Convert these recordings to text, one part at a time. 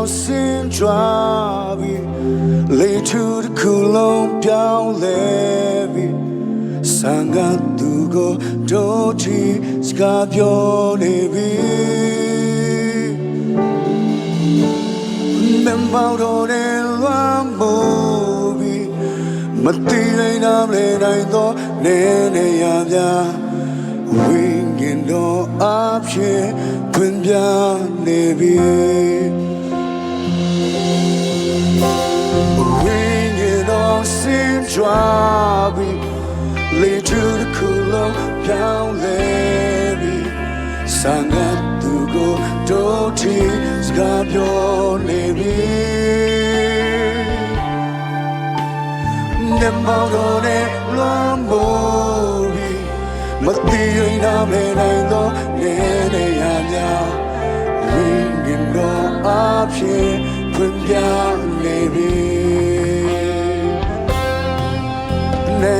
တော့စင်ကြွားပြီလေထူတစ်ခုလုံးပြောင်းလဲပြီစံကသူကိုတို့ချီစကားပြောနေပြီမမ်ဘောင်တော်နဲ့လွမ်းမိုးပြီမတိနိုင်နာမလဲနိုင်တော့နေနေရပြဝင်းကင်တော်အဖြစ်ဖွင့်ပြနေပြီ Ring it all seems dry Lead to the cool of down levy Sang at to go doti Skap your levy Nemaudo ne lambori Mati ay na me nai do ne ne ya nya Ring it all up here ဖွင့်ပြနေပြီ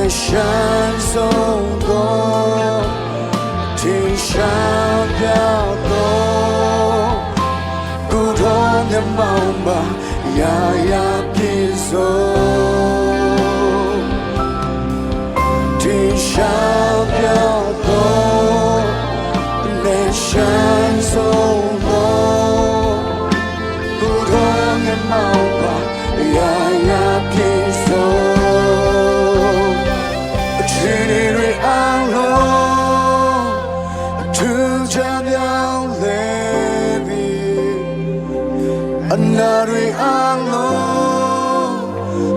山送过，天上飘过，孤独的梦吧，呀呀披索，天上飘过，那山送过，孤独的梦吧，呀。 ချမ်းမြောင်လေပြီအနာတွေအလုံး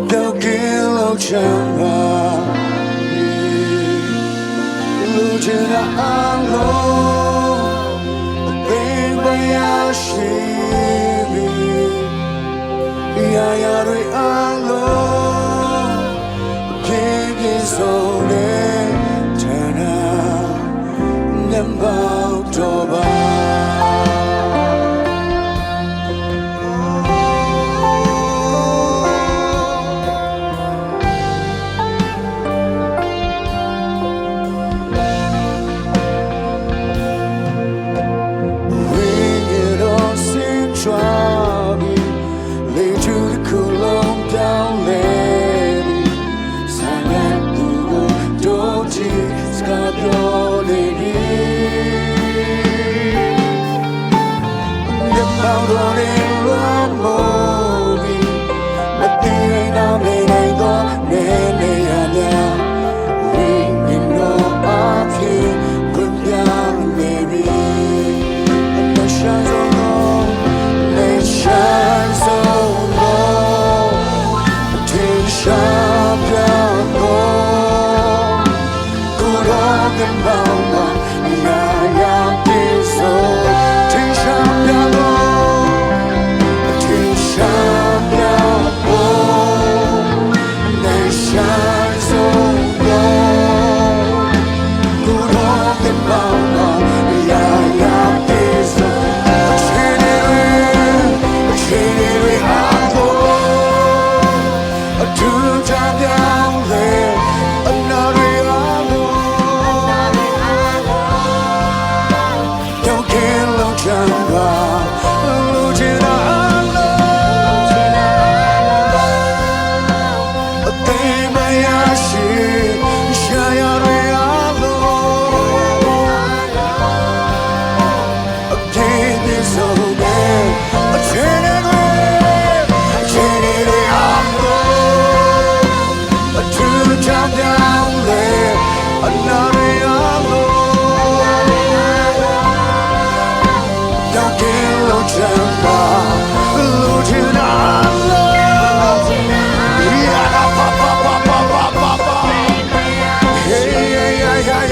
ပြောက်ကင်းလို့ချမ်းသာလူချင်းအလုံးအသိမရရှိပြီရာရာတွေအလုံး Jesus, နံပါ Oh.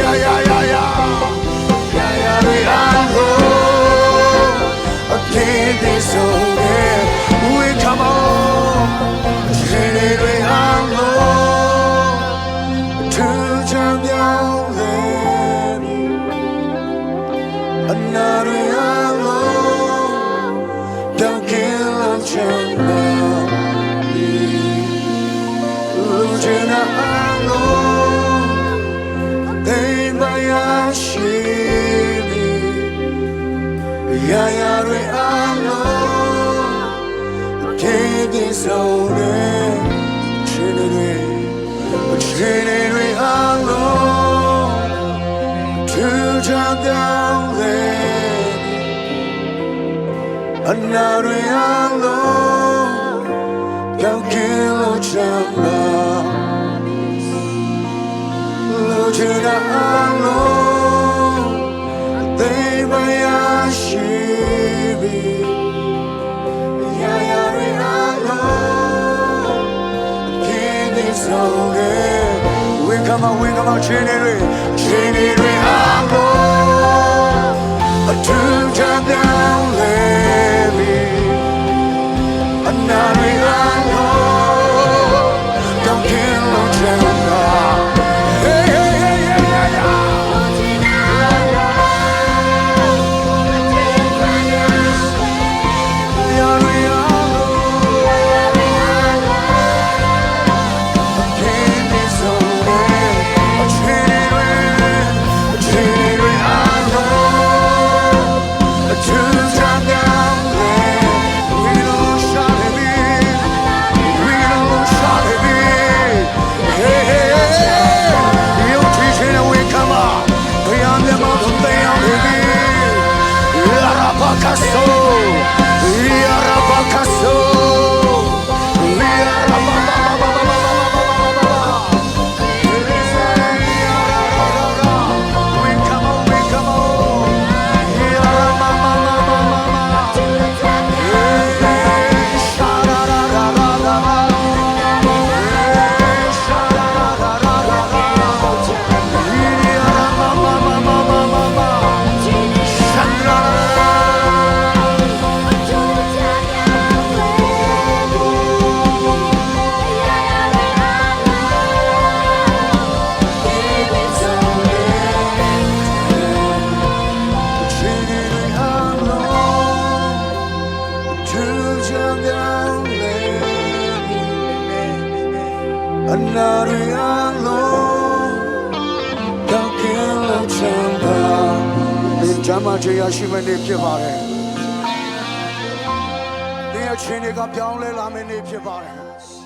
ay, ay, ay. slowly Trinity, a Trinity alone To jump down there Another alone Down kilo alone They were young ဆုံးတယ်ဝင်းကမဝင်းကမချင်းတွေချင်းတွေဟာ Another alone Don't kill a chamber ဒီဂျမ်းမချေရရှိမယ့်နေ့ဖြစ်ပါတယ်။ဒီအချင်းတွေကပြောင်းလဲလာမယ့်နေ့ဖြစ်ပါတယ်။